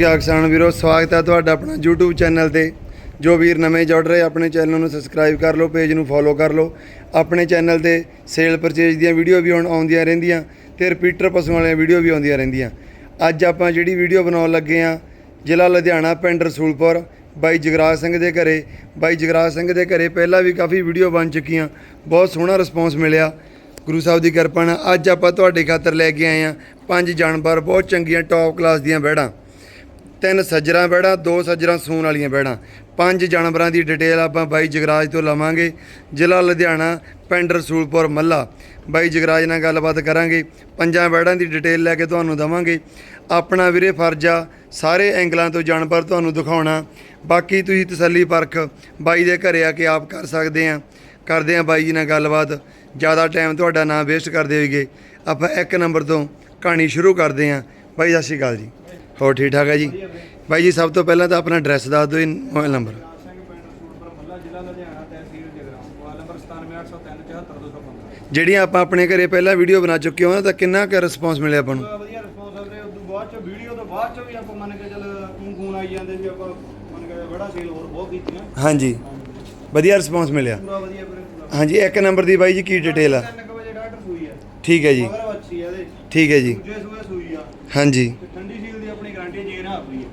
ਕਿਆ ਕਿਸਾਨ ਵੀਰੋ, ਸਵਾਗਤ ਹੈ ਤੁਹਾਡਾ ਆਪਣਾ YouTube ਚੈਨਲ ਤੇ। ਜੋ ਵੀਰ ਨਵੇਂ ਜੁੜ ਰਹੇ, ਆਪਣੇ ਚੈਨਲ ਨੂੰ ਸਬਸਕ੍ਰਾਈਬ ਕਰ ਲਓ ਪੇਜ ਨੂੰ ਫੋਲੋ ਕਰ ਲਓ। ਆਪਣੇ ਚੈਨਲ ਤੇ ਸੇਲ ਪਰਚੇਜ ਦੀਆਂ ਵੀਡੀਓ ਵੀ ਹੁਣ ਆਉਂਦੀਆਂ ਰਹਿੰਦੀਆਂ ਤੇ ਰਿਪੀਟਰ ਪਸ਼ੂਆਂ ਵਾਲੀਆਂ ਵੀਡੀਓ ਵੀ ਆਉਂਦੀਆਂ ਰਹਿੰਦੀਆਂ। ਅੱਜ ਆਪਾਂ ਜਿਹੜੀ ਵੀਡੀਓ ਬਣਾਉਣ ਲੱਗੇ ਆ ਜ਼ਿਲ੍ਹਾ ਲੁਧਿਆਣਾ ਪਿੰਡ ਰਸੂਲਪੁਰ, ਬਾਈ ਜਗਰਾਜ ਸਿੰਘ ਦੇ ਘਰੇ। ਬਾਈ ਜਗਰਾਜ ਸਿੰਘ ਦੇ ਘਰੇ ਪਹਿਲਾਂ ਵੀ ਕਾਫੀ ਵੀਡੀਓ ਬਣ ਚੁੱਕੀਆਂ, ਬਹੁਤ ਸੋਹਣਾ ਰਿਸਪੌਂਸ ਮਿਲਿਆ। ਗੁਰੂ ਸਾਹਿਬ ਦੀ ਕਿਰਪਾ ਨਾਲ ਅੱਜ ਆਪਾਂ ਤੁਹਾਡੇ ਖਾਤਰ ਲੈ ਕੇ ਆਏ ਆ ਪੰਜ ਜਾਨਵਰ, ਬਹੁਤ ਚੰਗੀਆਂ ਟੌਪ ਕਲਾਸ ਦੀਆਂ ਬੈੜਾਂ ਤਿੰਨ ਸੱਜਰਾਂ ਬੈੜਾਂ ਦੋ ਸੱਜਰਾਂ ਸੂਣ ਵਾਲੀਆਂ ਬੈੜਾਂ ਪੰਜ ਜਾਨਵਰਾਂ ਦੀ ਡਿਟੇਲ ਆਪਾਂ ਬਾਈ ਜਗਰਾਜ ਤੋਂ ਲਵਾਂਗੇ। ਜ਼ਿਲ੍ਹਾ ਲੁਧਿਆਣਾ, ਪਿੰਡ ਰਸੂਲਪੁਰ, ਮੱਲਾ। ਬਾਈ ਜਗਰਾਜ ਨਾਲ ਗੱਲਬਾਤ ਕਰਾਂਗੇ। ਪੰਜਾਂ ਬੈੜਾਂ ਦੀ ਡਿਟੇਲ ਲੈ ਕੇ ਤੁਹਾਨੂੰ ਦਵਾਂਗੇ। ਆਪਣਾ ਵੀਰੇ ਫਰਜ਼ ਆ, ਸਾਰੇ ਐਂਗਲਾਂ ਤੋਂ ਜਾਨਵਰ ਤੁਹਾਨੂੰ ਦਿਖਾਉਣਾ। ਬਾਕੀ ਤੁਸੀਂ ਤਸੱਲੀ ਪਰਖ, ਬਾਈ ਦੇ ਘਰੇ ਆ ਕੇ ਆਪ ਕਰ ਸਕਦੇ ਆ। ਕਰਦੇ ਆ ਬਾਈ ਜੀ ਨਾਲ ਗੱਲਬਾਤ। ਜ਼ਿਆਦਾ ਟਾਈਮ ਤੁਹਾਡਾ ਨਾ ਵੇਸਟ ਕਰਦੇ ਹੋਈਏ। ਆਪਾਂ ਇੱਕ ਨੰਬਰ ਤੋਂ ਕਹਾਣੀ ਸ਼ੁਰੂ ਕਰਦੇ ਆ। ਬਾਈ, ਸਤਿ ਸ਼੍ਰੀ ਅਕਾਲ ਜੀ। ਹੋਰ ਠੀਕ ਠਾਕ ਹੈ ਜੀ? ਬਾਈ ਜੀ ਸਭ ਤੋਂ ਪਹਿਲਾਂ ਤਾਂ ਆਪਣਾ ਐਡਰੈਸ ਦੱਸ ਦਿਓ ਜਗਰਾਉਂ ਮੋਬਾਈਲ ਨੰਬਰ 9783374215 ਜਿਹੜੀਆਂ ਆਪਾਂ ਆਪਣੇ ਘਰੇ ਪਹਿਲਾਂ ਵੀਡੀਓ ਬਣਾ ਚੁੱਕੇ ਹਾਂ ਦਾ ਕਿੰਨਾ ਕੁ ਰਿਸਪੌਂਸ ਮਿਲਿਆ ਆਪਾਂ ਨੂੰ? ਬੜਾ ਵਧੀਆ ਰਿਸਪੌਂਸ ਆ ਵੀਰੇ ਉਦੋਂ ਬਾਅਦ ਚ ਵੀਡੀਓ ਤੋਂ ਬਾਅਦ ਚ ਵੀ ਆਪਾਂ ਮੰਨ ਕੇ ਚੱਲ ਫੋਨ ਫੋਨ ਆਈ ਜਾਂਦੇ ਸੀ ਆਪਾਂ ਮੰਨ ਕੇ ਬੜਾ ਸੇਲ ਹੋਰ ਬਹੁਤ ਕੀਤੀਆਂ। ਹਾਂਜੀ। ਵਧੀਆ ਰਿਸਪੌਂਸ ਮਿਲਿਆ। ਪੂਰਾ ਵਧੀਆ ਵੀਰੇ ਪੂਰਾ। ਹਾਂਜੀ ਇੱਕ ਨੰਬਰ ਦੀ ਬਾਈ ਜੀ ਕੀ ਡਿਟੇਲ ਆ? 3 ਵਜੇ ਡਾਕਟਰ ਸੂਈ ਆ। ਠੀਕ ਹੈ ਜੀ। ਮਗਰ ਵੱਛੀ ਆ ਇਹਦੇ। ਠੀਕ ਹੈ ਜੀ। ਦੂਜੇ ਸੂਏ ਸੂਈ ਆ। ਹਾਂਜੀ। ਤੇ ਠੰਡੀ ਸੀਲ ਦੀ ਆਪਣੀ ਗਾਰੰਟੀ ਜੇ ਨਾ ਆਪਣੀ ਹੈ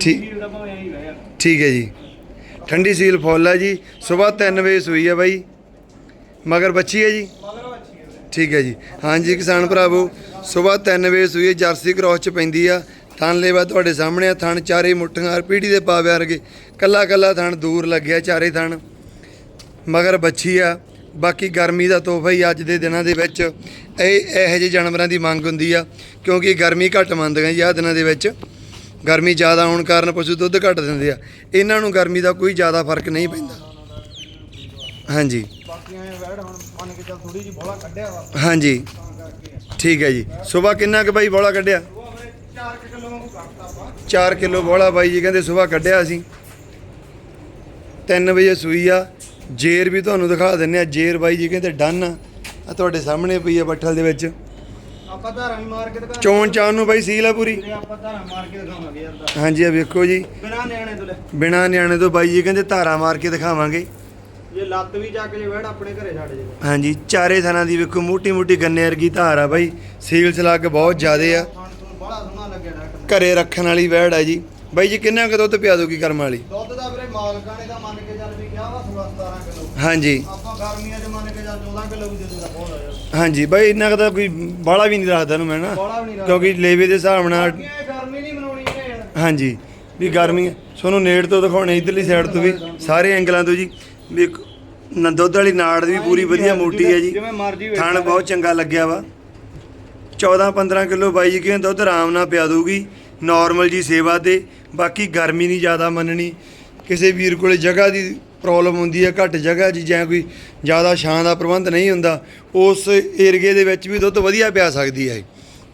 ਠੀਕ। ਸੀਲ ਦਾ ਭਾਵੇਂ ਐਂ ਹੀ ਰਹਿ ਠੀਕ ਹੈ ਜੀ। ਠੰਡੀ ਸੀਲ ਫੁੱਲ ਹੈ ਜੀ। ਸਵੇਰ 3 ਵਜੇ ਸੂਈ ਹੈ ਬਾਈ। ਮਗਰ ਬੱਚੀ ਹੈ ਜੀ। ਮਗਰ ਵੱਛੀ ਆ ਠੀਕ ਹੈ ਜੀ ਹਾਂਜੀ ਕਿਸਾਨ ਭਰਾਵੋ ਸਵੇਰ 3 ਵਜੇ ਸੂਈ ਹੈ, ਜਰਸੀ ਕ੍ਰੋਸ ਚ ਪੈਂਦੀ ਆ। ਥਣ ਲੇਵਾ ਤੁਹਾਡੇ ਸਾਹਮਣੇ ਆ। ਥਣ ਚਾਰੇ ਮੁੱਠੀਆਂ ਪੀੜੀ ਦੇ ਪਾਵੇ ਵਰਗੇ। ਕੱਲਾ ਕੱਲਾ ਥਣ ਦੂਰ ਲੱਗਿਆ ਚਾਰੇ ਥਣ। ਮਗਰ ਬੱਚੀ ਆ। ਬਾਕੀ ਗਰਮੀ ਦਾ ਤੋਹਫਾ ਹੀ ਅੱਜ ਦੇ ਦਿਨਾਂ ਦੇ ਵਿੱਚ। ਇਹ ਇਹੋ ਜਿਹੇ ਜਾਨਵਰਾਂ ਦੀ ਮੰਗ ਹੁੰਦੀ ਆ। ਕਿਉਂਕਿ ਗਰਮੀ ਘੱਟ ਮੰਨਦੀਆਂ ਜੀ ਆਹ ਦਿਨਾਂ ਦੇ ਵਿੱਚ। ਗਰਮੀ ਜ਼ਿਆਦਾ ਹੋਣ ਕਾਰਨ ਪਸ਼ੂ ਦੁੱਧ ਘੱਟ ਦਿੰਦੇ ਆ। ਇਹਨਾਂ ਨੂੰ ਗਰਮੀ ਦਾ ਕੋਈ ਜ਼ਿਆਦਾ ਫ਼ਰਕ ਨਹੀਂ ਪੈਂਦਾ। ਹਾਂਜੀ। ਬਾਕੀ ਐਂ ਵੈੜ ਹੁਣ ਮੰਨ ਕੇ ਚੱਲ ਥੋੜੀ ਜਿਹੀ ਬੋਲਾ ਕੱਢਿਆ ਵਾ ਹਾਂਜੀ। ਠੀਕ ਹੈ ਜੀ। ਸਵੇਰ ਕਿੰਨਾ ਕੁ ਬਾਈ ਬੋਲਾ ਕੱਢਿਆ? ਉਹ ਵੀਰੇ 4 ਕਿਲੋ ਵਾਂਗੂ ਕਰਤਾ ਆਪਾਂ 4 ਕਿਲੋ ਬੋਲਾ ਬਾਈ ਜੀ ਕਹਿੰਦੇ ਸਵੇਰ ਕੱਢਿਆ ਅਸੀਂ। 3 ਵਜੇ ਸੂਈ ਆ। ਜੇਰ ਵੀ ਤੁਹਾਨੂੰ ਦਿਖਾ ਦਿੰਨੇ ਆ। ਜੇਰ ਬਾਈ ਜੀ ਕਹਿੰਦੇ ਡਨ ਆ। ਆਹ ਤੁਹਾਡੇ ਸਾਹਮਣੇ ਪਈ ਆ ਬੱਠਲ ਦੇ ਵਿੱਚ। ਆਪਾਂ ਧਾਰਾਂ ਵੀ ਮਾਰ ਕੇ ਦਿਖਾ ਚੋਣ ਚਾਣ ਨੂੰ ਬਾਈ ਸੀਲ ਆ ਪੂਰੀ। ਵੀਰੇ ਆਪਾਂ ਧਾਰਾਂ ਮਾਰ ਕੇ ਦਿਖਾਵਾਂਗੇ ਯਾਰ ਦਾ ਹਾਂਜੀ ਆ ਵੇਖੋ ਜੀ। ਬਿਨਾਂ ਨਿਆਣੇ ਤੋਂ ਲੈ। ਬਿਨਾ ਨਿਆਣੇ ਤੋਂ ਬਾਈ ਜੀ ਕਹਿੰਦੇ ਧਾਰਾ ਮਾਰ ਕੇ ਦਿਖਾਵਾਂਗੇ। ਜੇ ਲੱਤ ਵੀ ਚੱਕ ਜੇ ਵੈੜ ਆਪਣੇ ਘਰੇ ਛੱਡ ਜੇ। ਹਾਂਜੀ ਚਾਰੇ ਥਾਂ ਦੀ ਵੇਖੋ ਮੋਟੀ ਮੋਟੀ ਗੰਨੇ ਵਰਗੀ ਧਾਰ ਆ ਬਾਈ। ਸੀਲ ਸਲੱਗ ਬਹੁਤ ਜ਼ਿਆਦੇ ਆ। ਖਾਣ ਤੋਂ ਬੜਾ ਸੋਹਣਾ ਲੱਗਿਆ ਡਾਕਟਰ ਘਰੇ ਰੱਖਣ ਵਾਲੀ ਵੈੜ ਆ ਜੀ। ਬਾਈ ਜੀ ਕਿੰਨਾ ਕੁ ਦੁੱਧ ਪਿਆ ਦੋਗੀ ਕਰਮ ਵਾਲੀ? ਦੁੱਧ ਦਾ ਵੀਰੇ ਮਾਲਕਾਂ ਨੇ ਤਾਂ ਮੰਨ ਕੇ ਚੱਲ ਵੀ ਕਿਹਾ ਵਾ 16 17 ਕਿਲੋ। ਹਾਂਜੀ। ਆਪਾਂ ਗਰਮੀਆਂ 'ਚ ਮੰਨ ਕੇ ਚੱਲ 14 ਕਿਲੋ ਵੀ ਦੇ ਦਿੰਦਾ ਬਹੁਤ ਆ ਯਾਰ। ਹਾਂਜੀ ਬਾਈ ਇੰਨਾ ਕੁ ਤਾਂ ਕੋਈ ਬਾਲਾ ਵੀ ਨਹੀਂ ਰੱਖਦਾ ਨੂੰ ਮੈਂ ਨਾ ਬੋਲਾ ਵੀ ਨਹੀਂ ਕਿਉਂਕਿ ਲੇਵੇ ਦੇ ਹਿਸਾਬ ਨਾਲ ਗਰਮੀ ਨਹੀਂ ਮਨਾਉਣੀ ਯਾਰ। ਹਾਂਜੀ ਵੀ ਗਰਮੀ ਤੁਹਾਨੂੰ ਨੇੜ ਤੋਂ ਦਿਖਾਉਣੇ ਇਧਰਲੀ ਸਾਈਡ ਤੋਂ ਵੀ ਸਾਰੇ ਐਂਗਲਾਂ ਤੋਂ ਜੀ ਵੀ ਇੱਕ ਨ- ਦੁੱਧ ਵਾਲੀ ਨਾੜ ਵੀ ਪੂਰੀ ਵਧੀਆ ਮੋਟੀ ਹੈ ਜੀ। ਜਿਵੇਂ ਮਰਜ਼ੀ ਵੇਖ ਥਣ। ਬਹੁਤ ਚੰਗਾ ਲੱਗਿਆ ਵਾ। 14 15 ਕਿਲੋ ਬਾਈ ਜੀ ਕਹਿੰਦੇ ਦੁੱਧ ਆਰਾਮ ਨਾਲ ਪਿਆ ਦਊਗੀ ਨਾਰਮਲ ਜੀ ਸੇਵਾ ਤੇ ਬਾਕੀ ਗਰਮੀ ਨਹੀਂ ਜ਼ਿਆਦਾ ਮੰਨਣੀ ਕਿਸੇ ਵੀਰ ਕੋਲੇ ਜਗ੍ਹਾ ਦੀ ਪ੍ਰੋਬਲਮ ਹੁੰਦੀ ਹੈ ਘੱਟ ਜਗ੍ਹਾ ਜੀ ਜਾਂ ਕੋਈ ਜ਼ਿਆਦਾ ਛਾਂ ਦਾ ਪ੍ਰਬੰਧ ਨਹੀਂ ਹੁੰਦਾ ਉਸ ਏਰੀਏ ਦੇ ਵਿੱਚ ਵੀ ਦੁੱਧ ਵਧੀਆ ਪਿਆ ਸਕਦੀ ਹੈ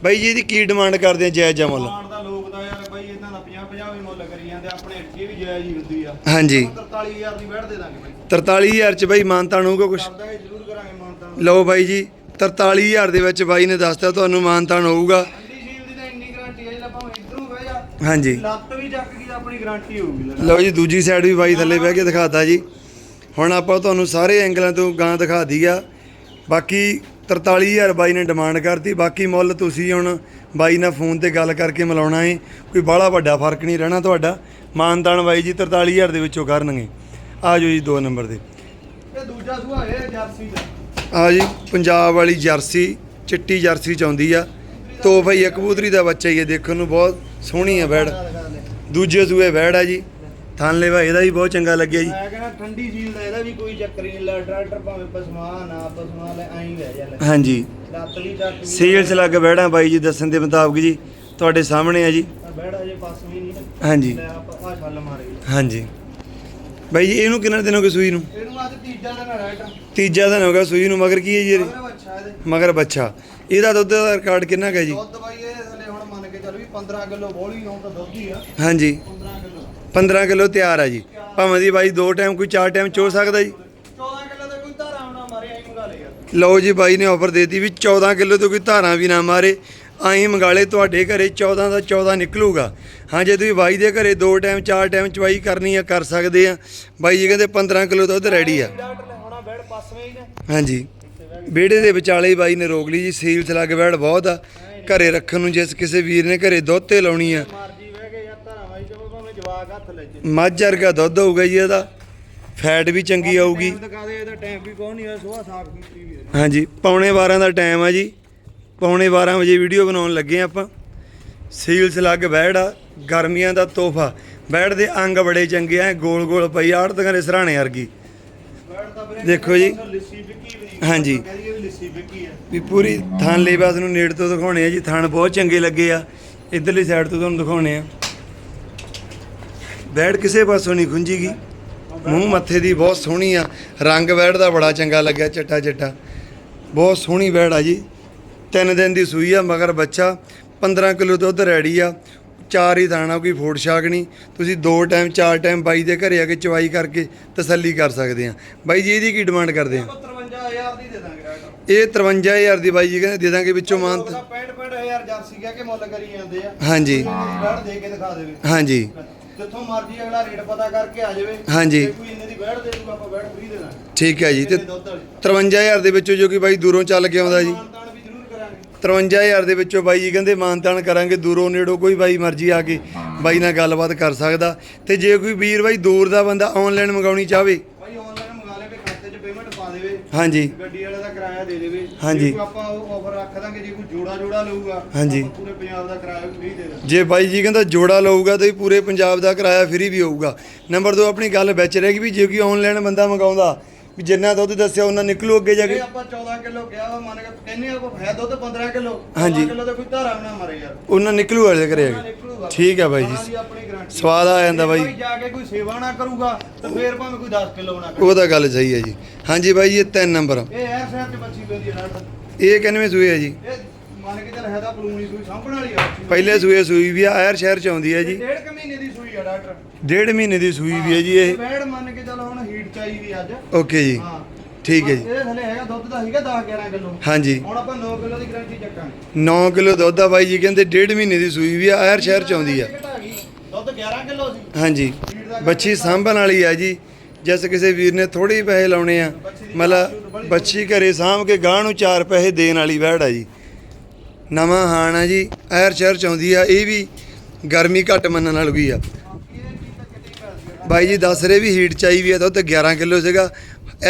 ਬਾਈ ਜੀ ਇਹਦੀ ਕੀ ਡਿਮਾਂਡ ਕਰਦੇ ਆ ਜਾਇਜ਼ ਜਾਂ ਮੁੱਲ? ਮਾਣ ਦਾ ਲੋਕ ਦਾ ਯਾਰ ਬਾਈ ਇਹਨਾਂ ਦਾ 50 50 ਵੀ ਮੁੱਲ ਕਰੀ ਜਾਂਦੇ ਆਪਣੇ ਇੱਥੇ ਵੀ ਜਾਇਜ਼ ਹੀ ਹੁੰਦੀ ਆ। ਹਾਂਜੀ। 43000 ਦੀ ਵੈੜ ਦੇ ਦਾਂਗੇ ਬਾਈ। 43000 ਚ ਬਾਈ ਮਾਨਤਾਨ ਹੋਊਗਾ ਕੁਛ? ਕਰਦਾ ਇਹ ਜ਼ਰੂਰ ਕਰਾਂਗੇ ਮਾਨਤਾ। ਲਓ ਬਾਈ ਜੀ 43000 ਦੇ ਵਿੱਚ ਬਾਈ ਨੇ ਦੱਸਤਾ ਤੁਹਾਨੂੰ ਮਾਨਤਾਨ ਹੋਊਗਾ ਠੰਡੀ ਸੀਲ ਦੀ ਤਾਂ ਇੰਨੀ ਗਾਰੰਟੀ ਹੈ ਜਿਹੜਾ ਭਾਵੇਂ ਇਧਰੋਂ ਬਹਿ ਜਾ ਹਾਂਜੀ। ਲੱਤ ਵੀ ਚੱਕ ਗਈ ਆਪਣੀ ਗਾਰੰਟੀ ਹੋਊਗੀ। ਲਓ ਜੀ ਦੂਜੀ ਸਾਈਡ ਵੀ ਬਾਈ ਥੱਲੇ ਬਹਿ ਕੇ ਦਿਖਾਤਾ ਜੀ। ਹੁਣ ਆਪਾਂ ਤੁਹਾਨੂੰ ਸਾਰੇ ਐਂਗਲਾਂ ਤੋਂ ਗਾਂ ਦਿਖਾ ਦਈਆ ਬਾਕੀ 43000 ਬਾਈ ਨੇ ਡਿਮਾਂਡ ਕਰਤੀ। ਬਾਕੀ ਮੁੱਲ ਤੁਸੀਂ ਹੁਣ ਬਾਈ ਨਾਲ ਫੋਨ ਤੇ ਗੱਲ ਕਰਕੇ ਮਿਲਾਉਣਾ ਏ। ਕੋਈ ਬਾਹਲਾ ਵੱਡਾ ਫ਼ਰਕ ਨਹੀਂ ਰਹਿਣਾ ਤੁਹਾਡਾ। ਮਾਨਤਾਨ ਬਾਈ ਜੀ 43000 ਦੇ ਵਿੱਚੋਂ ਕਰਨਗੇ। ਆ ਜਾਓ ਜੀ 2 ਨੰਬਰ ਦੇ ਇਹ ਦੂਜਾ ਸੁਭਾਅ ਹੈ ਜਰਸੀ ਦਾ। ਆ ਜੀ ਪੰਜਾਬ ਵਾਲੀ ਜਰਸੀ ਚਿੱਟੀ ਜਰਸੀ ਚ ਆਉਂਦੀ ਆ। ਤੋਹਫਾ ਹੀ ਆ ਕਬੂਤਰੀ ਦਾ ਬੱਚਾ ਹੀ ਹੈ ਦੇਖਣ ਨੂੰ ਬਹੁਤ ਸੋਹਣੀ ਆ ਬੈੜ ਦੂਜੇ ਸੂਏ ਬੈੜ ਆ ਜੀ। ਥਣ ਲੈਵਾ ਇਹਦਾ ਵੀ ਬਹੁਤ ਚੰਗਾ ਲੱਗਿਆ ਜੀ। ਮੈਂ ਕਹਿੰਦਾ ਠੰਡੀ ਸੀਲ ਦਾ ਇਹਦਾ ਵੀ ਕੋਈ ਚੱਕਰ ਨਹੀਂ ਲੈ ਟਰੈਕਟਰ ਭਾਵੇਂ ਪਸਮਾ ਨਾ ਪਸਮਾ ਲੈ ਐਂ ਬਹਿ ਜਾ ਲੈ ਹਾਂਜੀ। ਲੱਤ ਵੀ ਚੱਕ ਸੇਲਸ ਲੱਗ ਬੈੜਾਂ ਬਾਈ ਜੀ ਦੱਸਣ ਦੇ ਮੁਤਾਬਕ ਜੀ ਤੁਹਾਡੇ ਸਾਹਮਣੇ ਆ ਜੀ। ਬੈੜਾ ਜੇ ਪਾਸ ਵੀ ਨਹੀਂ। ਨਾ। ਹਾਂਜੀ। ਲੈ ਆਪਾਂ ਆ ਛੱਲ ਮਾਰੇ ਹਾਂਜੀ। ਬਾਈ ਜੀ ਇਹਨੂੰ ਕਿੰਨਾ ਦਿਨ ਹੋ ਗਏ ਸੂਈ ਨੂੰ? ਇਹਨੂੰ ਅੱਜ ਤੀਜਾ ਦਿਨ ਟਰੈਕਟਰ। ਤੀਜਾ ਦਿਨ ਹੋ ਗਿਆ ਸੂਈ ਨੂੰ ਮਗਰ ਕੀ ਹੈ ਜੀ ਇਹਦੇ? ਮਗਰ ਬੱਚਾ। ਇਹਦੇ ਦੁੱਧ ਦਾ ਰਿਕਾਰਡ ਕਿੰਨਾ ਹੈ ਜੀ? ਦੁੱਧ ਬਾਈ ਇਹ ਥੱਲੇ ਹੁਣ ਮੰਨ ਕੇ ਚੱਲ ਵੀ 15 ਕਿਲੋ ਬੋਲੀ ਹੁਣ ਤਾਂ ਦੁੱਧ ਹੀ ਆ। ਹਾਂਜੀ। 15 ਕਿਲੋ। 15 ਕਿਲੋ ਤਿਆਰ ਆ ਜੀ। ਭਾਵੇਂ ਦੀ ਬਾਈ ਦੋ ਟਾਈਮ ਕੋਈ ਚਾਰ ਟਾਈਮ ਚੋ ਸਕਦਾ ਜੀ। 14 ਕਿਲੋ ਤੇ ਕੋਈ ਧਾਰਾ ਆਉਣਾ ਮਾਰੇ ਐਂ ਮੰਗਾ ਲੈ ਯਾਰ ਲਓ ਜੀ ਬਾਈ ਨੇ ਆਫਰ ਦੇਤੀ ਵੀ 14 ਕਿਲੋ ਤੋਂ ਕੋਈ ਧਾਰਾਂ ਵੀ ਨਾ ਮਾਰੇ। ਆਈ ਮੰਗਾਲੇ ਤੁਹਾਡੇ ਘਰੇ 14 ਦਾ 14 ਨਿਕਲੂਗਾ। ਹਾਂ ਜੇ ਤੁਸੀਂ ਬਾਈ ਦੇ ਘਰੇ ਦੋ ਟਾਈਮ ਚਾਰ ਟਾਈਮ ਚਵਾਈ ਕਰਨੀ ਆ ਕਰ ਸਕਦੇ ਆ। ਬਾਈ ਜੀ ਕਹਿੰਦੇ 15 ਕਿਲੋ ਦੁੱਧ ਰੈਡੀ ਆ। ਨੇ ਹੀ ਨੇ। ਹਾਂਜੀ। ਵਿਹੜੇ ਦੇ ਵਿਚਾਲੇ ਬਾਈ ਨੇ ਰੋਕ ਲਈ ਜੀ ਸੀਲ ਸਲੱਗ ਬੈੜ ਬਹੁਤ ਆ। ਘਰੇ ਰੱਖਣ ਨੂੰ ਜਿਸ ਕਿਸੇ ਵੀਰ ਨੇ ਘਰੇ ਦੁੱਧ ਤੇ ਲਾਉਣੀ ਆ। ਮੱਝ ਵਰਗਾ ਦੁੱਧ ਹੋਊਗਾ ਜੀ ਇਹਦਾ। ਫੈਟ ਵੀ ਚੰਗੀ ਆਊਗੀ। ਹਾਂਜੀ ਪੌਣੇ 12 ਦਾ ਟਾਈਮ ਆ ਜੀ। ਪੌਣੇ 12 ਵਜੇ ਵੀਡੀਓ ਬਣਾਉਣ ਲੱਗੇ ਆਪਾਂ। ਸੀਲ ਸਲੱਗ ਬੈੜ ਆ ਗਰਮੀਆਂ ਦਾ ਤੋਹਫਾ। ਬੈੜ ਦੇ ਅੰਗ ਬੜੇ ਚੰਗੇ ਆ ਗੋਲ ਗੋਲ ਪਈ ਆੜਤੀਆਂ ਦੇ ਸਰਾਣੇ ਵਰਗੀ। ਦੇਖੋ ਜੀ। ਹਾਂਜੀ। ਕਹਿੰਦੀ ਵੀ ਲਿੱਸੀ ਵਿੱਕੀ ਹੈ ਵੀ ਪੂਰੀ ਥਣ ਲੇਬਾਸ ਨੂੰ ਨੇੜ ਤੋਂ ਦਿਖਾਉਣੇ ਆ ਜੀ ਥਣ ਬਹੁਤ ਚੰਗੇ ਲੱਗੇ ਆ। ਇਧਰਲੀ ਸਾਈਡ ਤੋਂ ਤੁਹਾਨੂੰ ਦਿਖਾਉਣੇ ਆ। ਬੈੜ ਕਿਸੇ ਪਾਸੋਂ ਨਹੀਂ ਖੁੰਜੀਗੀ ਮੂੰਹ ਮੱਥੇ ਦੀ ਬਹੁਤ ਸੋਹਣੀ ਆ। ਰੰਗ ਬੈੜ ਦਾ ਬੜਾ ਚੰਗਾ ਲੱਗਿਆ, ਚਿੱਟਾ ਚਿੱਟਾ। ਬਹੁਤ ਸੋਹਣੀ ਬੈੜ ਆ ਜੀ। ਤਿੰਨ ਦਿਨ ਦੀ ਸੂਈ ਆ, ਮਗਰ ਬੱਚਾ 15 ਕਿਲੋ ਦੁੱਧ ਰੈਡੀ ਆ। ਚਾਰ ਹੀ ਦਾਣਾ, ਕੋਈ ਫੋੜ ਛਾਕ ਨਹੀਂ। ਤੁਸੀਂ ਦੋ ਟਾਈਮ, ਚਾਰ ਟਾਈਮ ਬਾਈ ਦੇ ਘਰੇ ਆ ਕੇ ਚਵਾਈ ਕਰਕੇ ਤਸੱਲੀ ਕਰ ਸਕਦੇ ਆ। ਬਾਈ ਜੀ, ਇਹਦੀ ਕੀ ਡਿਮਾਂਡ ਕਰਦੇ ਆ 53000 ਦੀ ਦੇ ਦਾਂਗੇ ਡਾਕਟਰ ਇਹ 53000 ਦੀ ਬਾਈ ਜੀ ਕਹਿੰਦੇ ਦੇ ਦਾਂਗੇ ਵਿੱਚੋਂ ਮਾਨ। 65 65000 ਜਰਸੀ ਕਹਿ ਕੇ ਮੁੱਲ ਕਰੀ ਜਾਂਦੇ ਆ। ਹਾਂਜੀ। ਬੈਡ ਦੇ ਕੇ ਦਿਖਾ ਦੇਵੇ। ਹਾਂਜੀ। ਜਿੱਥੋਂ ਮਰਜ਼ੀ ਅਗਲਾ ਰੇਟ ਪਤਾ ਕਰਕੇ ਆ ਜਾਵੇ ਹਾਂਜੀ। ਜੇ ਕੋਈ ਇੰਨੇ ਦੀ ਬੈਡ ਦੇ ਦੂਗਾ ਆਪਾਂ ਬੈਡ ਫ੍ਰੀ ਦੇ ਦਾਂਗੇ। ਠੀਕ ਹੈ ਜੀ ਤੇ ਇੰਨੇ ਦੁੱਧ ਵਾਲੀ। 53000 ਦੇ ਵਿੱਚੋਂ ਜੋ ਕਿ ਬਾਈ ਦੂਰੋਂ ਚੱਲ ਕੇ ਆਉਂਦਾ ਜੀ। ਮਾਨਤਾਨ ਵੀ ਜ਼ਰੂਰ ਕਰਾਂਗੇ। 53000 ਦੇ ਵਿੱਚੋਂ ਬਾਈ ਜੀ ਕਹਿੰਦੇ ਮਾਨਤਾਨ ਕਰਾਂਗੇ ਦੂਰੋਂ ਨੇੜੋਂ ਕੋਈ ਬਾਈ ਮਰਜ਼ੀ ਆ ਕੇ ਬਾਈ ਨਾਲ ਗੱਲਬਾਤ ਕਰ ਸਕਦਾ। ਤੇ ਜੇ ਕੋਈ ਵੀਰ ਬਾਈ ਦੂਰ ਦਾ ਬੰਦਾ ਆਨਲਾਈਨ ਮੰਗਾਉਣੀ ਚਾਹਵੇ ਭਾਈ ਆਨਲਾਈਨ ਮੰਗਾ ਲੈ ਕੇ ਖਾਤੇ 'ਚ ਪੇਮੈਂਟ ਪਾ ਦੇਵੇ ਹਾਂਜੀ ਗੱਡੀ ਵਾਲੇ ਦਾ ਕਿਰਾਇਆ ਦੇ ਦੇਵੇ ਹਾਂਜੀ। ਜੇ ਕੋਈ ਆਪਾਂ ਆਫਰ ਰੱਖ ਦਾਂਗੇ ਜੇ ਕੋਈ ਜੋੜਾ ਜੋੜਾ ਲਊਗਾ ਹਾਂਜੀ। ਆਪਾਂ ਪੂਰੇ ਪੰਜਾਬ ਦਾ ਕਿਰਾਇਆ ਵੀ ਫ੍ਰੀ ਦੇ ਦਾਂਗੇ ਜੇ ਬਾਈ ਜੀ ਕਹਿੰਦਾ ਜੋੜਾ ਲਊਗਾ ਤੇ ਪੂਰੇ ਪੰਜਾਬ ਦਾ ਕਿਰਾਇਆ ਫ੍ਰੀ ਵੀ ਹੋਊਗਾ ਨੰਬਰ 2 ਆਪਣੀ ਗੱਲ ਵਿੱਚ ਰਹੇਗੀ ਵੀ ਜੇ ਕੋਈ ਆਨਲਾਈਨ ਬੰਦਾ ਮੰਗਾਉਂਦਾ ਵੀ ਜਿੰਨਾ ਦੁੱਧ ਦੱਸਿਆ ਉਹਨਾਂ ਨਿਕਲੂ ਅੱਗੇ ਜਾ ਜੇ ਕੇ ਆਪਾਂ 14 ਕਿਲੋ ਗਿਆ ਵਾ ਮੰਨ ਕੇ ਕਹਿੰਨੇ ਆ ਕੋਈ ਹੈ ਦੁੱਧ 15 ਕਿਲੋ। ਹਾਂਜੀ। ਕਿਲੋ ਤੇ ਕੋਈ ਧਾਰਾ ਵੀ ਨਾ ਮਾਰੇ ਯਾਰ। ਉਹਨਾਂ ਨਿਕਲੂ ਵਾਲੇ ਆ ਕੇ। ਨਿਕਲੂਗਾ ਠੀਕ ਹੈ ਬਾਈ ਜੀ। ਉਹਨਾਂ ਦੀ ਆਪਣੀ ਗਾਰੰਟੀ ਸਵਾਦ ਆ ਜਾਂਦਾ ਬਾਈ। ਜਾ ਕੇ ਕੋਈ ਸੇਵਾ ਨਾ ਕਰੂਗਾ ਤਾਂ ਫੇਰ ਭਾਵੇਂ ਕੋਈ 10 ਕਿਲੋ ਨਾ ਕਰੇ। ਉਹ ਤਾਂ ਗੱਲ ਸਹੀ ਹੈ ਜੀ। ਹਾਂਜੀ ਬਾਈ ਇਹ ਤਿੰਨ ਨੰਬਰ ਇਹ ਐਰ ਸ਼ਹਿਰ ਚ ਬੱਚੀ ਹੈ ਡਾਕਟਰ। ਇਹ ਕਿੰਨਵੇਂ ਸੂਏ ਹੈ ਜੀ? ਇਹ ਮੰਨ ਕੇ ਚੱਲ ਹੈ ਤਾਂ ਪਲੂਣੀ ਸੂਈ ਸਾਂਭਣ ਵਾਲੀ ਆ। ਬੱਚੀ। ਪਹਿਲੇ ਸੂਏ ਸੂਈ ਵੀ ਆ ਆਇਰ ਸ਼ਹਿਰ ਚ ਆਉਂਦੀ ਹੈ ਇਹ ਜੀ ਡੇਢ ਕੁ ਮਹੀਨੇ ਦੀ ਸੂਈ ਆ ਡਾਕਟਰ। ਡੇਢ ਮਹੀਨੇ ਦੀ ਸੂਈ ਵੀ ਹੈ ਜੀ ਇਹ। ਬੈਡ ਮੰਨ ਕੇ ਚੱਲ ਹੁਣ ਹੀਟ ਚਾਹੀਦੀ ਅੱਜ। ਓਕੇ ਜੀ। ਹਾਂ। ਠੀਕ ਹੈ ਜੀ। ਇਹ ਥੱਲੇ ਹੈਗਾ ਦੁੱਧ ਦਾ ਹੈਗਾ 10 11 ਕਿਲੋ। ਹਾਂਜੀ। ਹੁਣ ਆਪਾਂ 9 ਕਿਲੋ ਦੀ ਗਾਰੰਟੀ ਚੱਕਾਂਗੇ। 9 ਕਿਲੋ ਦੁੱਧ ਆ ਬਾਈ ਜੀ ਕਹਿੰਦੇ ਡੇਢ ਮਹੀਨੇ ਦੀ ਸੂਈ ਵੀ ਆ ਆਇਰ ਸ਼ਹਿਰ ਚ ਆਉਂਦੀ ਆ। ਦੁੱਧ 11 ਕਿਲੋ ਸੀ। ਹਾਂਜੀ। ਬੱਚੀ ਸਾਂਭਣ ਵਾਲੀ ਆ ਜੀ। ਜਿਸ ਕਿਸੇ ਵੀਰ ਨੇ ਥੋੜੇ ਪੈਸੇ ਲਾਉਣੇ ਆ। ਮਤਲਬ ਬੱਚੀ ਘਰੇ ਸਾਂਭ ਕੇ ਗਾਂ ਨੂੰ ਚਾਰ ਪੈਸੇ ਦੇਣ ਵਾਲੀ ਵਹਿੜ ਆ ਜੀ। ਨਵਾਂ ਹਾਣ ਆ ਜੀ ਆਇਰ ਸ਼ਹਿਰ ਚ ਆਉਂਦੀ ਆ ਇਹ ਵੀ ਗਰਮੀ ਘੱਟ ਮੰਨਣ ਨਾਲ ਵੀ ਆ। ਬਾਈ ਜੀ ਦੱਸ ਰਹੇ ਵੀ ਹੀਟ ਚਾਈ ਵੀ ਆ ਦੁੱਧ 11 ਕਿਲੋ ਸੀਗਾ।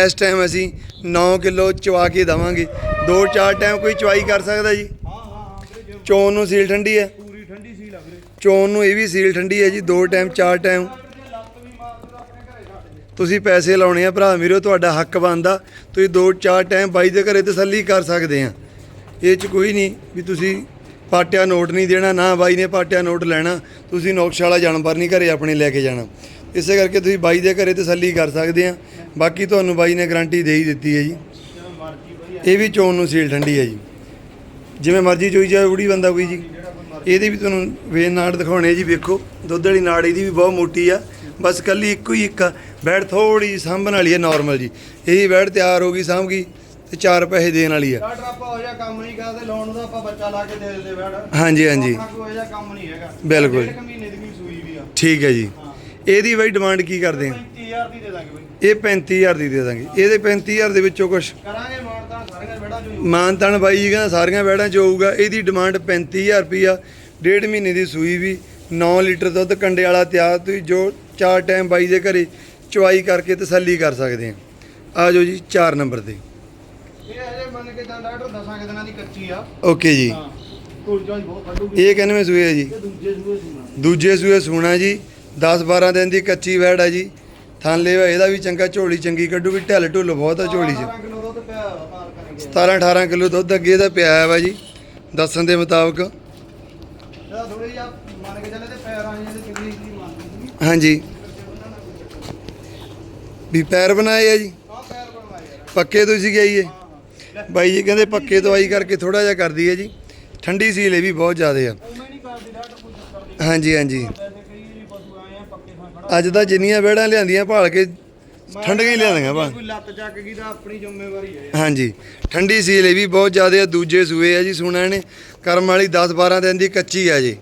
ਇਸ ਟਾਈਮ ਅਸੀਂ 9 ਕਿਲੋ ਚਵਾ ਕੇ ਦਵਾਂਗੇ। ਦੋ ਚਾਰ ਟਾਈਮ ਕੋਈ ਚਵਾਈ ਕਰ ਸਕਦਾ ਜੀ। ਚੋਣ ਨੂੰ ਸੀਲ ਠੰਡੀ ਹੈ। ਪੂਰੀ ਠੰਡੀ ਸੀ ਲੱਗ ਰਹੀ ਚੋਣ ਨੂੰ ਇਹ ਵੀ ਸੀਲ ਠੰਡੀ ਹੈ ਜੀ, ਦੋ ਟਾਈਮ ਚਾਰ ਟਾਈਮ ਤੁਸੀਂ ਪੈਸੇ ਲਾਉਣੇ ਆ ਭਰਾ ਵੀਰੋ, ਤੁਹਾਡਾ ਹੱਕ ਬਣਦਾ। ਤੁਸੀਂ ਦੋ ਚਾਰ ਟਾਈਮ ਬਾਈ ਦੇ ਘਰੇ ਤਸੱਲੀ ਕਰ ਸਕਦੇ ਆ। ਇਹ ਚ ਕੋਈ ਨਹੀਂ ਵੀ ਤੁਸੀਂ ਪਾਟਿਆ ਨੋਟ ਨਹੀਂ ਦੇਣਾ, ਨਾ ਬਾਈ ਨੇ ਪਾਟਿਆ ਨੋਟ ਲੈਣਾ। ਤੁਸੀਂ ਨੌਕਸ਼ਾਲਾ ਵਾਲਾ ਜਾਨਵਰ ਨਹੀਂ ਘਰੇ ਆਪਣੇ ਲੈ ਕੇ ਜਾਣਾ। ਇਸੇ ਕਰਕੇ ਤੁਸੀਂ ਬਾਈ ਦੇ ਘਰੇ ਤਸੱਲੀ ਕਰ ਸਕਦੇ ਆ। ਬਾਕੀ ਤੁਹਾਨੂੰ ਬਾਈ ਨੇ ਗਾਰੰਟੀ ਦੇ ਹੀ ਦਿੱਤੀ ਹੈ ਜੀ। ਇਹ ਵੀ ਚੋਣ ਨੂੰ ਸੀਲ ਠੰਡੀ ਹੈ ਜੀ। ਜਿਵੇਂ ਮਰਜ਼ੀ ਚੋਈ ਜਾਵੇ ਬੁੜੀ ਬੰਦਾ ਕੋਈ ਜੀ। ਇਹਦੇ ਵੀ ਤੁਹਾਨੂੰ ਵੇਨ ਨਾੜ ਦਿਖਾਉਣੇ ਜੀ ਵੇਖੋ। ਦੁੱਧ ਵਾਲੀ ਨਾੜ ਇਹਦੀ ਵੀ ਬਹੁਤ ਮੋਟੀ ਆ। ਬਸ ਕੱਲੀ ਇੱਕੋ ਹੀ ਇੱਕ ਬੈੜ ਥੋੜੀ ਸਾਂਭਣ ਵਾਲੀ ਹੈ ਨਾਰਮਲ ਜੀ। ਇਹੀ ਬੈੜ ਤਿਆਰ ਹੋ ਗਈ ਸਾਂਭ ਗਈ ਤੇ ਚਾਰ ਪੈਸੇ ਦੇਣ ਵਾਲੀ ਆ। ਡਾਕਟਰ ਆਪਾਂ ਉਹ ਜਿਹਾ ਕੰਮ ਨਹੀਂ ਕਰਦੇ ਲੋਨ ਦਾ ਆਪਾਂ ਬੱਚਾ ਲਾ ਕੇ ਦੇ ਦਿੰਦੇ ਬੈਡ। ਹਾਂਜੀ ਹਾਂਜੀ। ਆਪਣਾ ਕੋਈ ਉਹ ਜਿਹਾ ਕੰਮ ਨਹੀਂ ਹੈਗਾ। ਬਿਲਕੁਲ। ਡੇਢ ਕੁ ਮਹੀਨੇ ਦੀ ਵੀ ਸੂਈ ਵੀ ਆ। ਠੀਕ ਹੈ ਜੀ। ਇਹਦੀ ਬਈ ਡਿਮਾਂਡ ਕੀ ਕਰਦੇ ਆ? 35000 ਦੀ ਦੇ ਦਾਂਗੇ ਬਈ। ਇਹ 35000 ਦੀ ਦੇ ਦਾਂਗੇ। ਇਹਦੇ 35000 ਦੇ ਵਿੱਚੋਂ ਕੁਝ ਕਰਾਂਗੇ ਮਾਨਤਾਨ ਸਾਰੀਆਂ ਬੈੜਾ ਜੋ ਮਾਨਤਾਨ ਬਾਈ ਜੀ ਕਹਿੰਦਾ ਸਾਰੀਆਂ ਬੈੜਾਂ 'ਚ ਹੋਊਗਾ। ਇਹਦੀ ਡਿਮਾਂਡ 35000 ਰੁਪਈਆ। ਡੇਢ ਮਹੀਨੇ ਦੀ ਸੂਈ ਵੀ 9 ਲੀਟਰ ਦੁੱਧ ਕੰਡੇ ਵਾਲਾ ਤਿਆਰ। ਤੁਸੀਂ ਜੋ ਚਾਰ ਟਾਈਮ ਬਾਈ ਦੇ ਘਰੇ ਚਵਾਈ ਕਰਕੇ ਤਸੱਲੀ ਕਰ ਸਕਦੇ ਆ। ਆ ਜਾਓ ਜੀ 4 ਨੰਬਰ ਤੇ। ਇਹ ਹਜੇ ਮੰਨ ਕੇ ਤਾਂ ਡਾਕਟਰ ਦਸਾਂ ਕੁ ਦਿਨਾਂ ਦੀ ਕੱਚੀ ਆ। ਓਕੇ ਜੀ। ਹਾਂ। ਇਹ ਕਿੰਨਵੇਂ ਸੂਏ ਆ ਜੀ? ਦੂਜੇ ਸੂਏ ਸੂਣਾ ਜੀ। 10 12 ਦਿਨ ਦੀ ਕੱਚੀ ਵੈੜ ਆ ਜੀ। ਥਾਂ ਲੈਵਾ ਇਹਦਾ ਵੀ ਚੰਗਾ ਝੋਲੀ ਚੰਗੀ ਕੱਢੂਗੀ ਢਿੱਲ ਢੁੱਲ ਬਹੁਤ ਆ ਝੋਲੀ 'ਚ। 12 ਕਿਲੋ ਦੁੱਧ ਪਿਆ ਵਾ ਮਾਰ ਕਰਾਂਗੇ 17 18 ਕਿਲੋ ਦੁੱਧ ਅੱਗੇ ਦਾ ਪਿਆ ਹੈ ਵਾ ਜੀ ਦੱਸਣ ਦੇ ਮੁਤਾਬਕ ਤੇ ਹਾਂਜੀ। ਵੀ ਪੈਰ ਬਣਾਏ ਆ ਜੀ। ਪੱਕੇ ਤੋਂ ਸੀ ਗਈ ਏ ਬਾਈ ਜੀ ਕਹਿੰਦੇ ਪੱਕੇ ਦਵਾਈ ਕਰਕੇ ਥੋੜਾ ਜਿਹਾ ਕਰਦੀ ਹੈ ਜੀ। ਠੰਡੀ ਸੀਲ ਇਹ ਵੀ ਬਹੁਤ ਜ਼ਿਆਦੇ ਆ। ਹਾਂਜੀ ਹਾਂਜੀ ਵੈਸੇ ਕਈ ਵਾਰੀ ਪਸ਼ੂ ਆਏ ਆ ਪੱਕੇ ਥਾਂ ਖੜਾ ਅੱਜ ਤਾਂ ਜਿੰਨੀਆਂ ਵਿਹੜਾਂ ਲਿਆਂਦੀਆਂ ਭਾਲ ਕੇ ਠੰਡੀਆਂ ਹੀ ਲਿਆ ਦਾਂਗਾ ਬਾ ਕੋਈ ਲੱਤ ਚੱਕ ਗਈ ਤਾਂ ਆਪਣੀ ਜ਼ਿੰਮੇਵਾਰੀ ਹੈ। ਹਾਂਜੀ। ਠੰਡੀ ਸੀਲ ਇਹ ਵੀ ਬਹੁਤ ਜ਼ਿਆਦਾ ਆ ਦੂਜੇ ਸੂਏ ਆ ਜੀ ਸੁਣਾ ਨੇ ਕਰਮ ਵਾਲੀ 10 12 ਦਿਨ ਦੀ ਕੱਚੀ ਆ ਜੀ।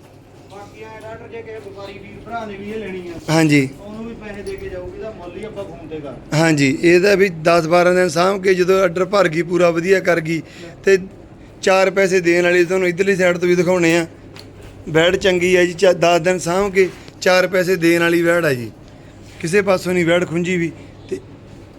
ਬਾਕੀ ਆ ਡਾਕਟਰ ਜੇ ਕਿਸੇ ਵਪਾਰੀ ਵੀਰ ਭਰਾ ਨੇ ਵੀ ਇਹ ਲੈਣੀ ਆ ਹਾਂਜੀ। ਉਹਨੂੰ ਵੀ ਪੈਸੇ ਦੇ ਕੇ ਜਾਊਗੀ ਤਾਂ ਮੁੱਲ ਹੀ ਆਪਾਂ ਫੋਨ ਤੇ ਕਰ। ਹਾਂਜੀ ਇਹਦਾ ਵੀ 10 12 ਦਿਨ ਸਾਂਭ ਕੇ ਜਦੋਂ ਆਰਡਰ ਭਰ ਗਈ ਪੂਰਾ ਵਧੀਆ ਕਰ ਗਈ ਤੇ ਚਾਰ ਪੈਸੇ ਦੇਣ ਵਾਲੀ ਤੁਹਾਨੂੰ ਇਧਰਲੀ ਸਾਈਡ ਤੋਂ ਵੀ ਦਿਖਾਉਣੇ ਆ। ਬੈਡ ਚੰਗੀ ਆ ਜੀ 10 ਦਿਨ ਸਾਂਭ ਕੇ ਚਾਰ ਪੈਸੇ ਦੇਣ ਵਾਲੀ ਬੈਡ ਆ ਜੀ। ਕਿਸੇ ਪਾਸੋਂ ਨਹੀਂ ਬੈਡ ਖੁੰਜੀ ਵੀ। ਤੇ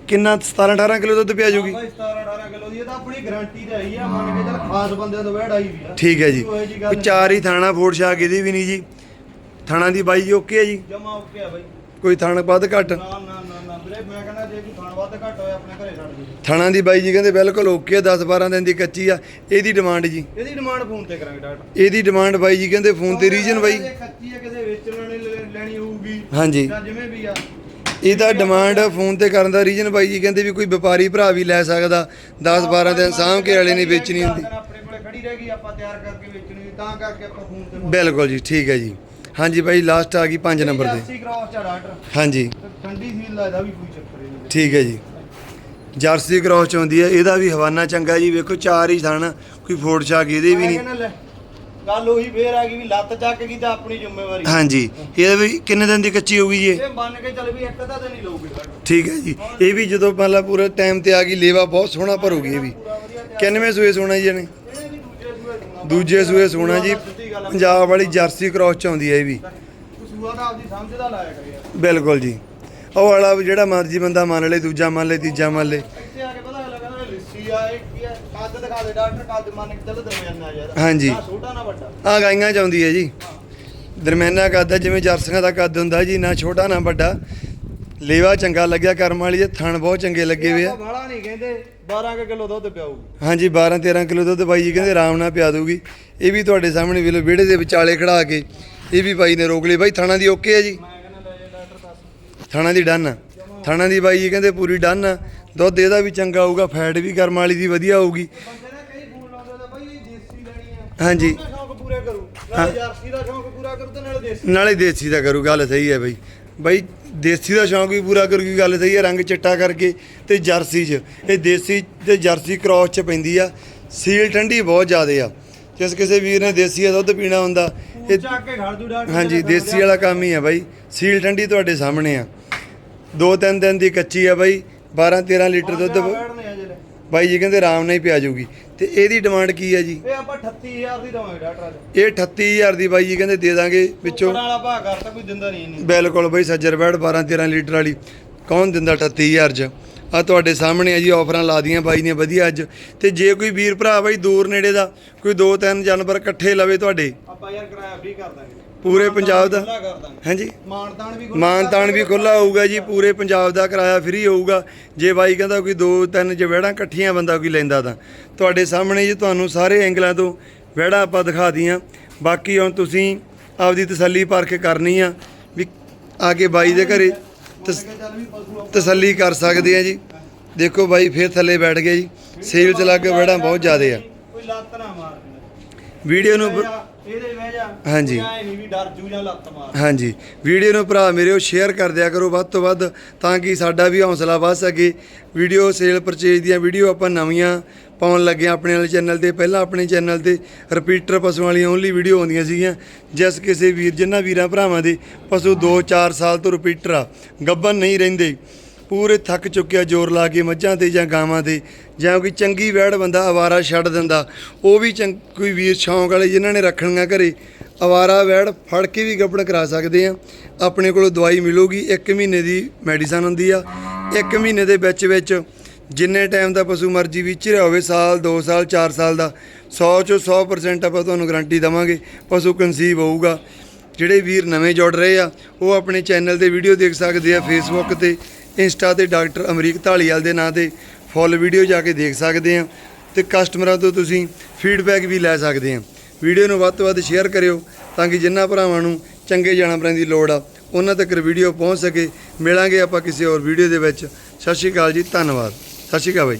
ਕਿੰਨਾ 17 18 ਕਿਲੋ ਦੁੱਧ ਪਿਆ ਜੂਗੀ? ਬਾਈ 17 18 ਕਿਲੋ ਦੀ ਇਹ ਤਾਂ ਆਪਣੀ ਗਾਰੰਟੀ ਤੇ ਆਈ ਆ ਮੰਨ ਕੇ ਚੱਲ ਖਾਸ ਬੰਦਿਆਂ ਤੋਂ ਵਹਿੜ ਆਈ ਵੀ ਆ। ਠੀਕ ਹੈ ਜੀ। ਕੋਈ ਇਹੋ ਜਿਹੀ ਗੱਲ ਕੋਈ ਚਾਰ ਹੀ ਥਾਣਾ ਫੋੜ ਛਾਕ ਇਹਦੀ ਵੀ ਨਹੀਂ ਜੀ। ਥਾਣਾ ਦੀ ਬਾਈ ਜੀ ਓਕੇ ਹੈ ਜੀ? ਜਮਾ ਓਕੇ ਆ ਬਾਈ। ਕੋਈ ਥਾਣਾ ਵੱਧ ਘੱਟ? ਨਾ ਨਾ ਨਾ ਨਾ ਵੀਰੇ ਮੈਂ ਕਹਿੰਦਾ ਜੇ ਕੋਈ ਖਾਣ ਵੱਧ ਘੱਟ ਹੋਇਆ ਆਪਣੇ ਘਰੇ ਛੱਡ ਦੇ ਥਾਣਾ ਦੀ ਬਾਈ ਜੀ ਕਹਿੰਦੇ ਬਿਲਕੁਲ ਓਕੇ ਆ 10 12 ਦਿਨ ਦੀ ਕੱਚੀ ਆ। ਇਹਦੀ ਡਿਮਾਂਡ ਜੀ। ਇਹਦੀ ਡਿਮਾਂਡ ਫੋਨ ਤੇ ਕਰਾਂਗੇ ਡਾਕਟਰ। ਇਹਦੀ ਡਿਮਾਂਡ ਬਾਈ ਜੀ ਕਹਿੰਦੇ ਫੋਨ ਤੇ ਰੀਜਨ ਬਾਈ। ਕੱਚੀ ਆ ਕਿਸੇ ਵੇਚਣ ਵਾਲੇ ਨੇ ਹਾਂਜੀ। ਜਾਂ ਜਿਵੇਂ ਵੀ ਆ। ਇਹਦਾ ਡਿਮਾਂਡ ਫੋਨ ਤੇ ਕਰਨ ਦਾ ਰੀਜਨ ਬਾਈ ਜੀ ਕਹਿੰਦੇ ਵੀ ਕੋਈ ਵਪਾਰੀ ਭਰਾ ਵੀ ਲੈ ਸਕਦਾ। 10 12 ਦਿਨ ਸਾਂਭ ਕੇ ਵਾਲੇ ਨਹੀਂ ਵੇਚਣੀ ਹੁੰਦੀ। ਆਪਣੇ ਕੋਲੇ ਖੜੀ ਰਹਿ ਗਈ ਆਪਾਂ ਤਿਆਰ ਕਰਕੇ ਵੇਚਣੀ ਤਾਂ ਕਰਕੇ ਆਪਾਂ ਫੋਨ ਤੇ ਬਿਲਕੁਲ ਜੀ ਠੀਕ ਹੈ ਜੀ। ਹਾਂਜੀ ਬਾਈ ਲਾਸਟ ਆ ਗਈ 5 ਨੰਬਰ ਤੇ। 80 ਕ੍ਰਾਸ ਚਾ ਡਾਕਟਰ। ਹਾਂਜੀ। ਠੰਡੀ ਸੀਲ ਦਾ ਇਹਦਾ ਵੀ ਕੋਈ ਚੱਕਰ ਨਹੀਂ। ਠੀਕ ਹੈ ਜੀ। ਜਰਸੀ ਕ੍ਰਾਸ ਚ ਆਉਂਦੀ ਹੈ ਇਹਦਾ ਵੀ ਹਵਾਨਾ ਚੰਗਾ ਜੀ ਵੇਖੋ ਚਾਰ ਹੀ ਥਣ ਕੋਈ ਫੋੜ ਛਾਕ ਇਹਦੇ ਵੀ ਨਹੀਂ। ਗੱਲ ਉਹੀ ਫੇਰ ਆ ਗਈ ਵੀ ਲੱਤ ਚੱਕ ਗਈ ਤਾਂ ਆਪਣੀ ਜ਼ਿੰਮੇਵਾਰੀ। ਹਾਂਜੀ ਇਹਦਾ ਵੀ ਕਿੰਨੇ ਦਿਨ ਦੀ ਕੱਚੀ ਹੋਊਗੀ ਜੀ? ਇਹ? ਇਹ ਮੰਨ ਕੇ ਚੱਲ ਵੀ ਇੱਕ ਅੱਧਾ ਦਿਨ ਹੀ ਲਊਗੀ ਡਾਕਟਰ ਠੀਕ ਹੈ ਜੀ। ਇਹ ਵੀ ਜਦੋਂ ਮੰਨ ਲਾ ਪੂਰਾ ਟਾਈਮ ਤੇ ਆ ਗਈ ਲੇਵਾ ਬਹੁਤ ਸੋਹਣਾ ਭਰੂਗੀ ਇਹ ਵੀ। ਕਿੰਨਵੇਂ ਸੂਏ ਸੋਣਾ ਜੀ ਇਹਨੇ? ਇਹਨੇ ਵੀ ਦੂਜੇ ਸੂਏ ਸੋਣਾ ਦੂਜੇ ਸੂਏ ਸੋਣਾ ਜੀ। ਪੰਜਾਬ ਵਾਲੀ ਜਰਸੀ ਕ੍ਰਾਸ ਚ ਆਉਂਦੀ ਹੈ ਇਹ ਵੀ। ਸੂਆ ਤਾਂ ਆਪਦੀ ਸਮਝ ਦਾ ਲਾਇਆ ਕਰਿਆ। ਬਿਲਕੁਲ ਜੀ। ਉਹ ਵਾਲਾ ਵੀ ਜਿਹੜਾ ਮਰਜ਼ੀ ਬੰਦਾ ਮੰਨ ਲੇ ਦੂਜਾ ਮੰਨ ਲੇ ਤੀਜਾ ਮੰਨ ਲੇ। ਇੱਥੇ ਆ ਕੇ ਪਤਾ ਲੱਗਾ ਕਹਿੰਦਾ ਲਿੱਸੀ ਆ ਇਹ। ਕੱਦ ਦਿਖਾ ਦੇ ਡਾਕਟਰ ਕੱਦ ਮੰਨ ਕੇ ਚੱਲ ਦਰਮਿਆਨਾ ਯਾਰ। ਹਾਂਜੀ। ਨਾ ਛੋਟਾ ਨਾ ਵੱਡਾ। ਆ ਗਾਈਆਂ ਚ ਆਉਂਦੀ ਹੈ ਜੀ। ਦਰਮਿਆਨਾ ਕੱਦ ਹੈ ਜਿਵੇਂ ਜਰਸੀਆਂ ਦਾ ਕੱਦ ਹੁੰਦਾ ਜੀ ਨਾ ਛੋਟਾ ਨਾ ਵੱਡਾ। ਲੇਵਾ ਚੰਗਾ ਲੱਗਿਆ ਕਰਮ ਵਾਲੀ ਦੇ ਥਣ ਬਹੁਤ ਚੰਗੇ ਲੱਗੇ ਹੋਏ ਆ। ਬਾਹਲਾ ਨਹੀਂ ਕਹਿੰਦੇ 12 ਕੁ ਕਿਲੋ ਦੁੱਧ ਪਿਆਊਗੀ ਹਾਂਜੀ 12 13 ਕਿਲੋ ਦੁੱਧ ਬਾਈ ਜੀ ਕਹਿੰਦੇ ਆਰਾਮ ਨਾਲ ਪਿਆ ਦੂਗੀ ਇਹ ਵੀ ਤੁਹਾਡੇ ਸਾਹਮਣੇ ਵੇਲੋ ਵਿਹੜੇ ਦੇ ਵਿਚਾਲੇ ਖੜਾ ਕੇ। ਇਹ ਵੀ ਬਾਈ ਨੇ ਰੋਕ ਲਈ। ਬਾਈ ਥਾਣਾ ਦੀ ਓਕੇ ਹੈ ਜੀ? ਥਾਣਾ ਦੀ ਡਨ ਥਾਣਾ ਦੀ ਬਾਈ ਜੀ ਕਹਿੰਦੇ ਪੂਰੀ ਡਨ ਦੁੱਧ ਇਹਦਾ ਵੀ ਚੰਗਾ ਹੋਊਗਾ ਫੈਟ ਵੀ ਕਰਮ ਵਾਲੀ ਦੀ ਵਧੀਆ ਹੋਊਗੀ ਬੰਦੇ ਨਾ ਕਈ ਫੋਨ ਲਾਉਂਦੇ ਤਾਂ ਬਾਈ ਇਹ ਦੇਸੀ ਲੈਣੀ ਆ ਹਾਂਜੀ। ਉਹਦਾ ਸ਼ੌਂਕ ਪੂਰੇ ਕਰੂ ਨਾਲੇ ਜਰਸੀ ਦਾ ਸ਼ੌਂਕ ਪੂਰਾ ਕਰੂ ਤੇ ਨਾਲੇ ਦੇਸੀ। ਨਾਲੇ ਦੇਸੀ ਦਾ ਕਰੂ ਗੱਲ ਸਹੀ ਹੈ ਬਾਈ। ਬਾਈ ਦੇਸੀ ਦਾ ਸ਼ੌਂਕ ਵੀ ਪੂਰਾ ਕਰੂਗੀ ਗੱਲ ਸਹੀ ਹੈ? ਰੰਗ ਚਿੱਟਾ ਕਰਕੇ ਤੇ ਜਰਸੀ 'ਚ। ਇਹ ਦੇਸੀ ਤੇ ਜਰਸੀ ਕ੍ਰਾਸ 'ਚ ਪੈਂਦੀ ਆ। ਸੀਲ ਠੰਡੀ ਬਹੁਤ ਜ਼ਿਆਦੇ ਆ। ਜਿਸ ਕਿਸੇ ਵੀਰ ਨੇ ਦੇਸੀ ਦਾ ਦੁੱਧ ਪੀਣਾ ਹੁੰਦਾ ਇਹ ਇਹ ਚੱਕ ਕੇ ਖੜ ਦੂ ਡਾਕਟਰ ਹਾਂਜੀ ਦੇਸੀ ਵਾਲਾ ਕੰਮ ਹੀ ਆ ਬਾਈ। ਸੀਲ ਠੰਡੀ ਤੁਹਾਡੇ ਸਾਹਮਣੇ ਆ। ਦੋ ਤਿੰਨ ਦਿਨ ਦੀ ਕੱਚੀ ਆ ਬਾਈ। 12 13 ਲੀਟਰ ਦੁੱਧ ਬਾਈ ਜੀ ਕਹਿੰਦੇ ਆਰਾਮ ਨਾਲ ਹੀ ਪਿਆ ਜਾਊਗੀ। ਤੇ ਇਹਦੀ ਡਿਮਾਂਡ ਕੀ ਹੈ ਜੀ? ਇਹ ਆਪਾਂ 38000 ਦੀ ਦਵਾਂਗੇ ਡਾਕਟਰ ਅੱਜ। ਇਹ 38000 ਦੀ ਬਾਈ ਜੀ ਕਹਿੰਦੇ ਦੇ ਦਾਂਗੇ ਵਿੱਚੋਂ। ਉੱਪਰ ਵਾਲਾ ਭਾਅ ਕਰਤਾ ਕੋਈ ਦਿੰਦਾ ਨਹੀਂ ਇਹਨੂੰ। ਬਿਲਕੁਲ ਬਈ ਸੱਜਰ ਬੈੜ 12 13 ਲੀਟਰ ਵਾਲੀ। ਕੌਣ ਦਿੰਦਾ 38000 ਚ? ਆ ਤੁਹਾਡੇ ਸਾਹਮਣੇ ਆ ਜੀ ਆਫਰਾਂ ਲਾ ਦੀਆਂ ਬਾਈ ਨੇ ਵਧੀਆ ਅੱਜ। ਤੇ ਜੇ ਕੋਈ ਵੀਰ ਭਰਾ ਬਾਈ ਦੂਰ ਨੇੜੇ ਦਾ ਕੋਈ ਦੋ ਤਿੰਨ ਜਾਨਵਰ ਇਕੱਠੇ ਲਵੇ ਤੁਹਾਡੇ। ਆਪਾਂ ਯਾਰ ਕਿਰਾਇਆ ਫ੍ਰੀ ਕਰ ਦਾਂਗੇ। ਪੂਰੇ ਪੰਜਾਬ ਦਾ। ਹਾਂਜੀ। ਮਾਨਤਾਨ ਵੀ ਮਾਨਤਾਨ ਵੀ ਖੁੱਲਾ ਹੋਊਗਾ ਜੀ ਪੂਰੇ ਪੰਜਾਬ ਦਾ ਕਿਰਾਇਆ ਫ੍ਰੀ ਹੋਊਗਾ। ਜੇ ਬਾਈ ਕਹਿੰਦਾ ਕੋਈ ਦੋ ਤਿੰਨ ਜੇ ਵਿਹੜਾਂ ਇਕੱਠੀਆਂ ਬੰਦਾ ਕੋਈ ਲੈਂਦਾ ਤਾਂ। ਤੁਹਾਡੇ ਸਾਹਮਣੇ ਜੀ ਤੁਹਾਨੂੰ ਸਾਰੇ ਐਂਗਲਾਂ ਤੋਂ ਵਿਹੜਾ ਆਪਾਂ ਦਿਖਾ ਦੀਆਂ ਬਾਕੀ ਹੁਣ ਤੁਸੀਂ ਆਪਦੀ ਤਸੱਲੀ ਪਰਖ ਕਰਨੀ ਆ ਵੀ ਆ ਕੇ ਬਾਈ ਦੇ ਘਰੇ ਤਸੱਲੀ ਕਰ ਸਕਦੇ ਆ ਜੀ। ਦੇਖੋ ਬਾਈ ਫੇਰ ਥੱਲੇ ਬੈਠ ਗਿਆ ਜੀ। ਸੇਲ ਚ ਲੱਗ ਕੇ ਵਿਹੜਾਂ ਬਹੁਤ ਜ਼ਿਆਦੇ ਆ। ਕੋਈ ਲੱਤ ਨਾ ਮਾਰ। ਦੇਣਾ। ਵੀਡੀਓ ਨੂੰ ਇਹਦੇ ਬਹਿ ਜਾ। ਹਾਂਜੀ। ਐ ਨਹੀਂ ਵੀ ਡਰ ਜੂ ਜਾਂ ਲੱਤ ਮਾਰ। ਹਾਂਜੀ। ਵੀਡੀਓ ਨੂੰ ਭਰਾ ਮੇਰੇ ਉਹ ਸ਼ੇਅਰ ਕਰ ਦਿਆ ਕਰੋ ਵੱਧ ਤੋਂ ਵੱਧ ਤਾਂ ਕਿ ਸਾਡਾ ਵੀ ਹੌਸਲਾ ਵੱਧ ਸਕੇ। ਵੀਡੀਓ ਸੇਲ ਪਰਚੇਜ ਦੀਆਂ ਵੀਡੀਓ ਆਪਾਂ ਨਵੀਆਂ ਪਾਉਣ ਲੱਗੇ ਆਪਣੇ ਵਾਲੇ ਚੈਨਲ ਤੇ। ਪਹਿਲਾਂ ਆਪਣੇ ਚੈਨਲ ਤੇ ਰਿਪੀਟਰ ਪਸ਼ੂਆਂ ਵਾਲੀਆਂ ਓਨਲੀ ਵੀਡੀਓ ਆਉਂਦੀਆਂ ਸੀਗੀਆਂ। ਜਿਸ ਕਿਸੇ ਵੀਰ ਜਿਨ੍ਹਾਂ ਵੀਰਾਂ ਭਰਾਵਾਂ ਦੇ ਪਸ਼ੂ 2-4 ਸਾਲ ਤੋਂ ਰਿਪੀਟਰ ਆ। ਗੱਬਨ ਨਹੀਂ ਰਹਿੰਦੇ। ਪੂਰੇ ਥੱਕ ਚੁੱਕਿਆ, ਜ਼ੋਰ ਲਾ ਕੇ ਮੱਝਾਂ ਤੇ ਜਾਂ ਗਾਵਾਂ ਤੇ, ਜਾਂ ਕੋਈ ਚੰਗੀ ਵੈੜ ਬੰਦਾ ਆਵਾਰਾ ਛੱਡ ਦਿੰਦਾ। ਉਹ ਵੀ ਚੰਗ ਕੋਈ ਵੀਰ ਸ਼ੌਂਕ ਵਾਲੇ ਜਿਨ੍ਹਾਂ ਨੇ ਰੱਖਣੀਆਂ ਘਰੇ, ਆਵਾਰਾ ਵੈੜ ਫੜ ਕੇ ਵੀ ਗੱਪਣ ਕਰਾ ਸਕਦੇ ਆ। ਆਪਣੇ ਕੋਲੋਂ ਦਵਾਈ ਮਿਲੂਗੀ 1 ਮਹੀਨੇ ਦੀ ਮੈਡੀਸਨ ਹੁੰਦੀ ਆ। 1 ਮਹੀਨੇ ਦੇ ਵਿੱਚ ਵਿੱਚ ਜਿੰਨੇ ਟਾਈਮ ਦਾ ਪਸ਼ੂ ਮਰਜ਼ੀ ਵਿੱਚ ਰਿਹਾ ਹੋਵੇ, ਸਾਲ 2 ਸਾਲ 4 ਸਾਲ ਦਾ 100 ਚੋਂ 100% ਆਪਾਂ ਤੁਹਾਨੂੰ ਗਾਰੰਟੀ ਦਵਾਂਗੇ, ਪਸ਼ੂ ਕਨਸੀਵ ਹੋਊਗਾ। ਜਿਹੜੇ ਵੀਰ ਨਵੇਂ ਜੁੜ ਰਹੇ ਆ, ਉਹ ਆਪਣੇ ਚੈਨਲ ਤੇ ਵੀਡੀਓ ਦੇਖ ਸਕਦੇ ਆ ਫੇਸਬੁੱਕ ਤੇ। ਇੰਸਟਾ ਤੇ ਡਾਕਟਰ ਅਮਰੀਕ ਢਾਲੀਵਾਲ ਦੇ ਨਾਂ ਤੇ ਫੁੱਲ ਵੀਡੀਓ ਜਾ ਕੇ ਦੇਖ ਸਕਦੇ ਆ ਤੇ ਕਸਟਮਰਾਂ ਤੋਂ ਤੁਸੀਂ ਫੀਡਬੈਕ ਵੀ ਲੈ ਸਕਦੇ ਆ ਵੀਡੀਓ ਨੂੰ ਵੱਧ ਤੋਂ ਵੱਧ ਸ਼ੇਅਰ ਕਰਿਓ ਤਾਂ ਕਿ ਜਿੰਨਾ ਭਰਾਵਾਂ ਨੂੰ ਚੰਗੇ ਜਾਨਵਰਾਂ ਦੀ ਲੋੜ ਆ, ਉਹਨਾਂ ਤੱਕ ਵੀਡੀਓ ਪਹੁੰਚ ਸਕੇ। ਮਿਲਾਂਗੇ ਆਪਾਂ ਕਿਸੇ ਹੋਰ ਵੀਡੀਓ ਦੇ ਵਿੱਚ। ਸਤਿ ਸ਼੍ਰੀ ਅਕਾਲ ਜੀ, ਧੰਨਵਾਦ। ਸਤਿ ਸ਼੍ਰੀ ਅਕਾਲ ਬਾਈ।